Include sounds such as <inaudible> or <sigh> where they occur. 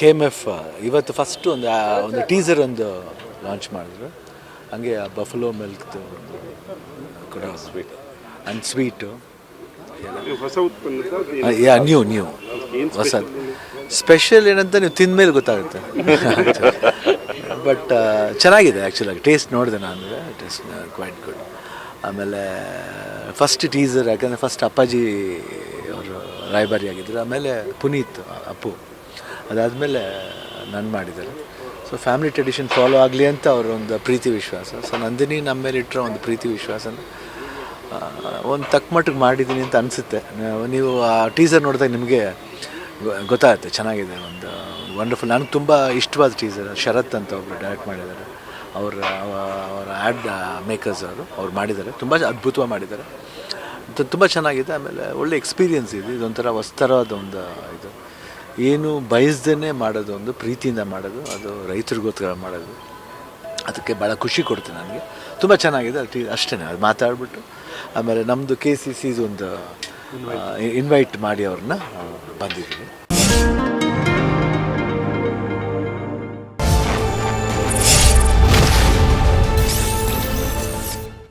K M F ಇವತ್ತು first ಒಂದು ಒಂದು ಟೀಸರ್ ಒಂದು ಲಾಂಚ್ ಮಾಡಿದ್ರು. ಹಂಗೆ ಬಫಲೋ ಮಿಲ್ಕ್ದು ಒಂದು ಕೂಡ ಸ್ವೀಟ್ ಆ್ಯಂಡ್ ಸ್ವೀಟು ಹೊಸ ಉತ್ಪನ್ನ ಯಾ ನ್ಯೂ ನ್ಯೂ ಹೊಸ. ಸ್ಪೆಷಲ್ ಏನಂತ ನೀವು ತಿಂದಮೇಲೆ ಗೊತ್ತಾಗುತ್ತೆ. <laughs> ಬಟ್ ಚೆನ್ನಾಗಿದೆ ಆ್ಯಕ್ಚುಲಾಗಿ ಟೇಸ್ಟ್ ನೋಡಿದೆ ನಾನು ಟೇಸ್ಟ್ ಕ್ವೈಟ್ ಗುಡ್ ಆಮೇಲೆ ಫಸ್ಟ್ ಟೀಸರ್ ಯಾಕಂದರೆ ಫಸ್ಟ್ ಅಪ್ಪಾಜಿ ಅವರು ರಾಯಭಾರಿ ಆಗಿದ್ದರು ಆಮೇಲೆ ಪುನೀತ್ ಅಪ್ಪು. ಅದಾದಮೇಲೆ ನಾನು ಮಾಡಿದ್ದಾರೆ. ಸೊ ಫ್ಯಾಮಿಲಿ ಟ್ರೆಡಿಷನ್ ಫಾಲೋ ಆಗಲಿ ಅಂತ ಅವರ ಒಂದು ಪ್ರೀತಿ ವಿಶ್ವಾಸ. ಸೊ ನಂದಿನಿ ನಮ್ಮ ಮೇಲೆ ಇಟ್ಟಿರೋ ಒಂದು ಪ್ರೀತಿ ವಿಶ್ವಾಸನ ಒಂದು ತಕ್ಕ ಮಟ್ಟಿಗೆ ಮಾಡಿದ್ದೀನಿ ಅಂತ ಅನಿಸುತ್ತೆ. ನೀವು ಆ ಟೀಸರ್ ನೋಡಿದಾಗ ನಿಮಗೆ ಗೊತ್ತಾಗುತ್ತೆ. ಚೆನ್ನಾಗಿದೆ ಒಂದು ವಂಡರ್ಫುಲ್ ನನಗೆ ತುಂಬ ಇಷ್ಟವಾದ ಟೀಸರ್ ಶರತ್ ಅಂತ ಒಬ್ಬರು ಡೈರೆಕ್ಟ್ ಮಾಡಿದ್ದಾರೆ. ಅವರ ಅವರ ಆ್ಯಡ್ ಮೇಕರ್ಸ್ ಅವರು. ಅವ್ರು ಮಾಡಿದ್ದಾರೆ. ತುಂಬ ಅದ್ಭುತವಾಗಿ ಮಾಡಿದ್ದಾರೆ. ತುಂಬ ಚೆನ್ನಾಗಿದೆ. ಆಮೇಲೆ ಒಳ್ಳೆ ಎಕ್ಸ್ಪೀರಿಯನ್ಸ್ ಇದೆ. ಇದೊಂಥರ ಹೊಸ್ತರವಾದ ಒಂದು ಇದು. ಏನು ಬಯಸ್ದೇ ಮಾಡೋದು ಒಂದು ಪ್ರೀತಿಯಿಂದ ಮಾಡೋದು ಅದು ರೈತರಿಗೋಸ್ಕರ ಮಾಡೋದು. ಅದಕ್ಕೆ ಭಾಳ ಖುಷಿ ಕೊಡ್ತೀನಿ ನನಗೆ. ತುಂಬ ಚೆನ್ನಾಗಿದೆ ಅದು ಅಷ್ಟೇ ಅದು ಮಾತಾಡ್ಬಿಟ್ಟು. ಆಮೇಲೆ ನಮ್ಮದು ಕೆ ಸಿ ಸಿದು ಒಂದು ಇನ್ವೈಟ್ ಮಾಡಿ ಅವ್ರನ್ನ ಬಂದಿದ್ದೀವಿ.